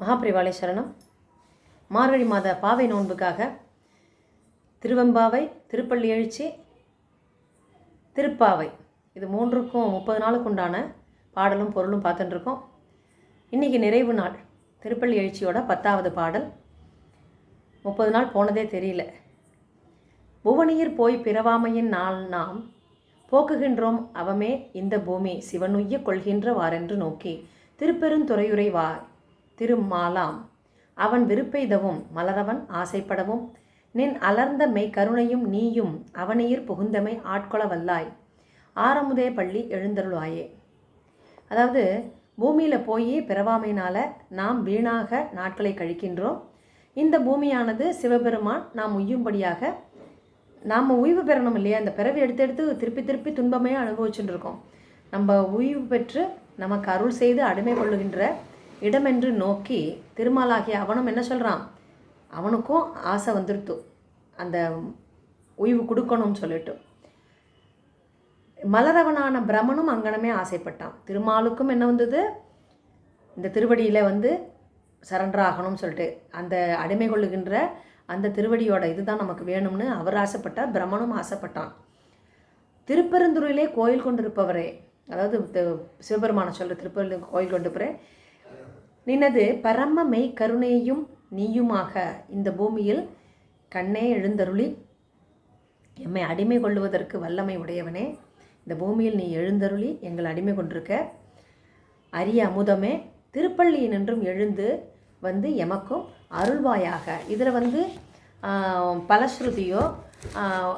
மகாபிரிவாளை சரணம். மார்கழி மாத பாவை நோன்புக்காக திருவெம்பாவை திருப்பள்ளி எழுச்சி திருப்பாவை. இது மூன்றுக்கும் முப்பது நாளுக்கு உண்டான பாடலும் பொருளும் பார்த்துட்டுருக்கோம். இன்றைக்கி நிறைவு நாள். திருப்பள்ளி எழுச்சியோட பத்தாவது பாடல். முப்பது நாள் போனதே தெரியல. புவனியிற் போய் பிறவாமையின் நாள் நாம் போக்குகின்றோம் அவமே இந்த பூமி சிவனுய்ய கொள்கின்றவாறென்று நோக்கி. திருப்பெருந்துறையுரை வார். திருமாலாம். அவன் விருப்பெய்தவும் மலரவன் ஆசைப்படவும் நின் அலர்ந்த மெய் கருணையும் நீயும் அவனையிற் புகுந்தமை ஆட்கொள வல்லாய் ஆரமுதே பள்ளி எழுந்தருளாயே அதாவது பூமியில் போய் பிறவாமையினால் நாம் வீணாக நாட்களை கழிக்கின்றோம். இந்த பூமியானது சிவபெருமான் நாம் உய்யும்படியாக நாம் ஓய்வு பெறணும் இல்லையா? அந்த பிறவி எடுத்து எடுத்து திருப்பி திருப்பி துன்பமே அனுபவிச்சுட்டு இருக்கோம். நம்ம உய்வு பெற்று நமக்கு அருள் செய்து அடிமை கொள்ளுகின்ற இடமென்று நோக்கி திருமாலாகிய அவனும் என்ன சொல்கிறான் அவனுக்கும் ஆசை வந்துடுத்து அந்த ஓய்வு கொடுக்கணும்னு சொல்லிட்டு. மலரவனான பிரமனும் அங்கனமே ஆசைப்பட்டான். திருமாலுக்கும் என்ன வந்தது? இந்த திருவடியில் வந்து சரண்டராகணும்னு சொல்லிட்டு அந்த அடிமை கொள்ளுகின்ற அந்த திருவடியோட இதுதான் நமக்கு வேணும்னு அவர் ஆசைப்பட்டார் பிரம்மனும் ஆசைப்பட்டான். திருப்பெருந்துறையிலே கோயில் கொண்டிருப்பவரே அதாவது சிவபெருமான சொல்கிற திருப்பெருந்து கோயில் கொண்டிருப்பவரே நினது பரம மெய் கருணையும் நீயுமாக. இந்த பூமியில் கண்ணே எழுந்தருளி எம்மை அடிமை கொள்ளுவதற்கு வல்லமை உடையவனே. இந்த பூமியில் நீ எழுந்தருளி எங்கள் அடிமை கொண்டிருக்க. அரிய அமுதமே திருப்பள்ளியினின்றும் எழுந்து வந்து எமக்கும் அருள்வாயாக. இதில் வந்து பலஸ்ருதியோ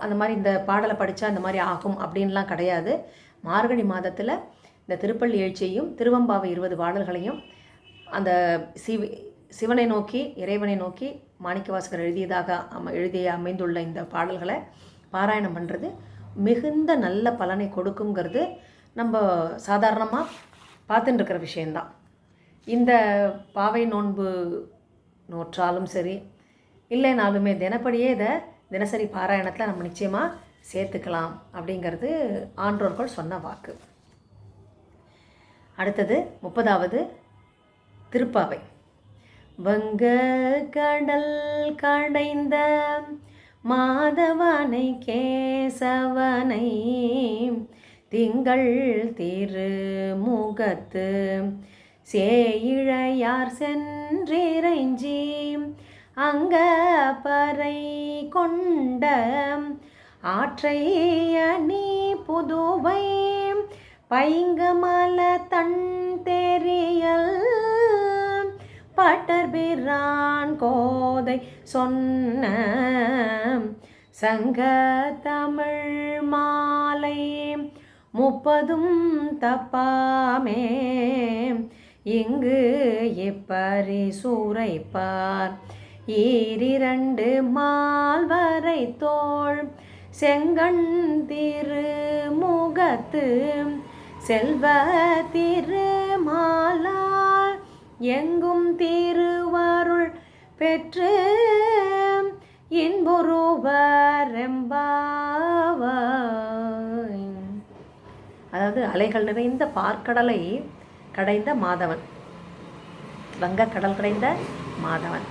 அந்த மாதிரி இந்த பாடலை படித்தா இந்த மாதிரி ஆகும் அப்படின்லாம் கிடையாது. மார்கழி மாதத்தில் இந்த திருப்பள்ளி எழுச்சியையும் திருவம்பாவை இருபது பாடல்களையும் அந்த சிவ சிவனை நோக்கி இறைவனை நோக்கி மாணிக்கவாசகர் எழுதியதாக அம எழுதிய அமைந்துள்ள இந்த பாடல்களை பாராயணம் பண்ணுறது மிகுந்த நல்ல பலனை கொடுக்குங்கிறது நம்ம சாதாரணமாக பார்த்துட்டு இருக்கிற விஷயந்தான் இந்த பாவை நோன்பு நோற்றாலும் சரி இல்லைனாலுமே தினப்படியே இதை தினசரி பாராயணத்தில் நம்ம நிச்சயமாக சேர்த்துக்கலாம் அப்படிங்கிறது ஆன்றோர்கள் சொன்ன வாக்கு. அடுத்தது முப்பதாவது திருப்பாவை. வங்க கடல் கடைந்த மாதவனை கேசவனை திங்கள் திருமுகத்து சேயிழையார் சென்றிறைஞ்சி அங்க பறை கொண்ட ஆற்றையணி புதுவை பைங்கமல தன் தெரியல் பட்டர்பிரான் கோதை சொன்ன சங்க தமிழ் மாலை முப்பதும் தப்பாமே. இங்கு எப்பரி சூறைப்பார் ஈரிரண்டு மால்வரை தோள் செங்கண் திருமுகத்து செல்வ திருமாலால் எங் பெற்று இன்புருவரெம்பாவாய் அதாவது அலைகள் நிறைந்த பார்க்கடலை கடைந்த மாதவன். வங்கக்கடல் கடைந்த மாதவன்.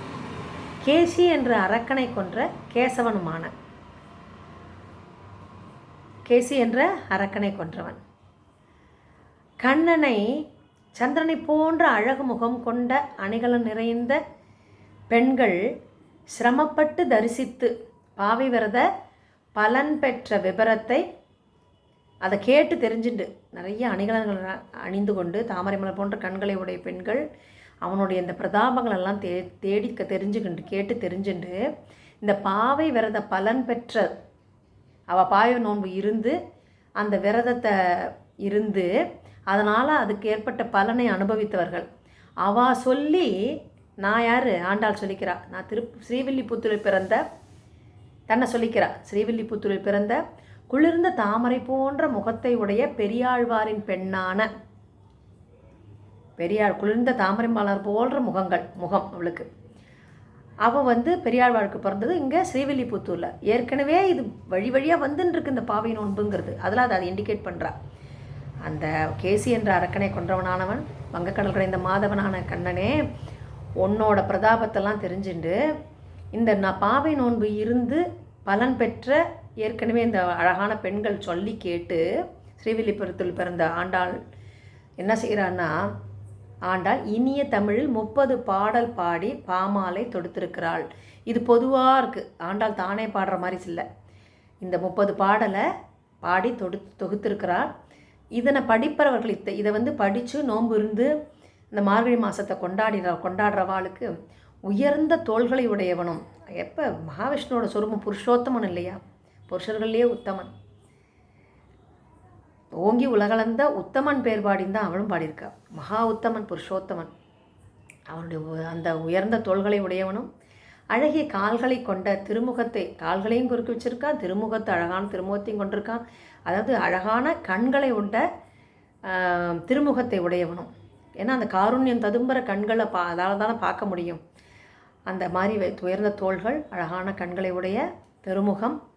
கேசி என்ற அரக்கனை கொன்ற கேசவனுமான. கேசி என்ற அரக்கனை கொன்றவன். கண்ணனை சந்திரனை போன்ற அழகு முகம் கொண்ட அணிகலன் நிறைந்த பெண்கள் சிரமப்பட்டு தரிசித்து பாவை விரத பலன் பெற்ற விபரத்தை அதை கேட்டு தெரிஞ்சுண்டு. நிறைய அணிகலன்கள் அணிந்து கொண்டு தாமரை மலர் போன்ற கண்களை உடைய பெண்கள் அவனுடைய இந்த பிரதாபங்கள் எல்லாம் தே தேடி தெரிஞ்சுக்கிண்டு கேட்டு தெரிஞ்சுண்டு இந்த பாவை விரத பலன் பெற்ற அவள் பாவை நோன்பு இருந்து அந்த விரதத்தை இருந்து அதனால் அதுக்கு ஏற்பட்ட பலனை அனுபவித்தவர்கள். அவ சொல்லி நான் யார்? ஆண்டாள் சொல்லிக்கிறா. நான் திரு ஸ்ரீவில்லிபுத்தூரில் பிறந்த தன்னை சொல்லிக்கிறா. ஸ்ரீவில்லிபுத்தூரில் பிறந்த குளிர்ந்த தாமரை போன்ற முகத்தை உடைய பெரியாழ்வாரின் பெண்ணான பெரியாள் குளிர்ந்த தாமரை மலர் போன்ற முகங்கள் முகம் அவளுக்கு. அவள் வந்து பெரியாழ்வாருக்கு பிறந்தது இங்கே ஸ்ரீவில்லிபுத்தூரில். ஏற்கனவே இது வழி வழியாக வந்துன்னுருக்கு இந்த பாவை நோன்புங்கிறது. அதில் அதை இண்டிகேட் பண்ணுறா அந்த கேசி என்ற அரக்கனை கொன்றவனானவன் வங்கக்கடல் கடைந்த மாதவனான கண்ணனே உன்னோட பிரதாபத்தெல்லாம் தெரிஞ்சுண்டு இந்த நான் பாவை நோன்பு இருந்து பலன் பெற்ற ஏற்கனவே இந்த அழகான பெண்கள் சொல்லி கேட்டு ஸ்ரீவில்லிபுரத்தில் பிறந்த ஆண்டாள் என்ன செய்கிறான்னா ஆண்டாள் இனிய தமிழில் முப்பது பாடல் பாடி பாமாலை தொடுத்திருக்கிறாள். இது பொதுவாக இருக்குது ஆண்டாள் தானே பாடுற மாதிரி இல்லை. இந்த முப்பது பாடலை பாடி தொடு தொகுத்திருக்கிறாள். இதனை படிப்பவர்கள் இத்த இதை வந்து படித்து நோன்பு இருந்து இந்த மார்கழி மாதத்தை கொண்டாடிற கொண்டாடுறவாளுக்கு உயர்ந்த தோள்களை உடையவனும் எப்போ மகாவிஷ்ணுவோட சொரூபம் புருஷோத்தமன் இல்லையா? புருஷர்கள்லேயே உத்தமன். ஓங்கி உலகளந்த உத்தமன் பேர் பாடின்னு தான் அவளும் பாடியிருக்கா. மகா உத்தமன் புருஷோத்தமன். அவனுடைய அந்த உயர்ந்த தோள்களை உடையவனும் அழகிய கால்களை கொண்ட திருமுகத்தை கால்களையும் குறுக்கி வச்சுருக்கான் திருமுகத்தை அழகான திருமுகத்தையும் கொண்டிருக்கான். அதாவது அழகான கண்களை உண்ட திருமுகத்தை உடையவனும். ஏன்னா அந்த காருண்யம் ததும்புற கண்களை பா அதால் தானே பார்க்க முடியும். அந்த மாதிரி உயர்ந்த தோள்கள் அழகான கண்களை உடைய பெருமுகம்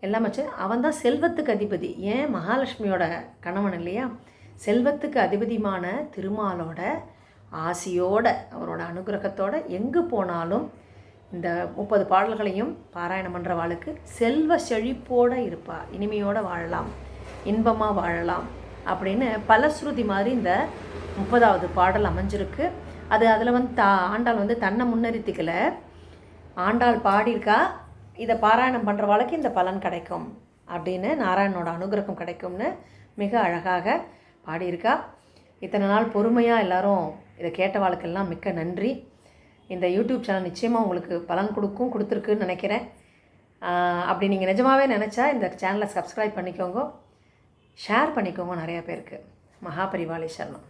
எல்லாம் வச்சு அவன் தான் செல்வத்துக்கு அதிபதி. ஏன்? மகாலட்சுமியோட கணவன் இல்லையா? செல்வத்துக்கு அதிபதிமான திருமாலோட ஆசியோட அவரோட அனுகிரகத்தோட எங்கு போனாலும் இந்த முப்பது பாடல்களையும் பாராயணம் பண்ணுற பண்ணுறவாளுக்கு செல்வ செழிப்போடு இருப்பாள் இனிமையோடு வாழலாம். இன்பமாக வாழலாம். அப்படின்னு பலஸ்ருதி மாதிரி இந்த முப்பதாவது பாடல் அமைஞ்சிருக்கு. அது அதில் வந்து தா ஆண்டாள் வந்து தன்னை முன்னறித்திக்கல ஆண்டாள் பாடியிருக்கா இதை பாராயணம் பண்ணுறவாளுக்கு இந்த பலன் கிடைக்கும் அப்படின்னு நாராயணனோட அனுகிரகம் கிடைக்கும்னு மிக அழகாக பாடியிருக்கா. இத்தனை நாள் பொறுமையாக எல்லாரும் இதை கேட்ட வாழ்க்கெல்லாம் மிக்க நன்றி. இந்த யூடியூப் சேனல் நிச்சயமாக உங்களுக்கு பலன் கொடுக்கும் கொடுத்துருக்குன்னு நினைக்கிறேன். அப்படி நீங்கள் நிஜமாகவே நினச்சா இந்த சேனலை சப்ஸ்கிரைப் பண்ணிக்கோங்க. ஷேர் பண்ணிக்கோங்க நிறையா பேருக்கு. மகாபரிவாளி சரணம்.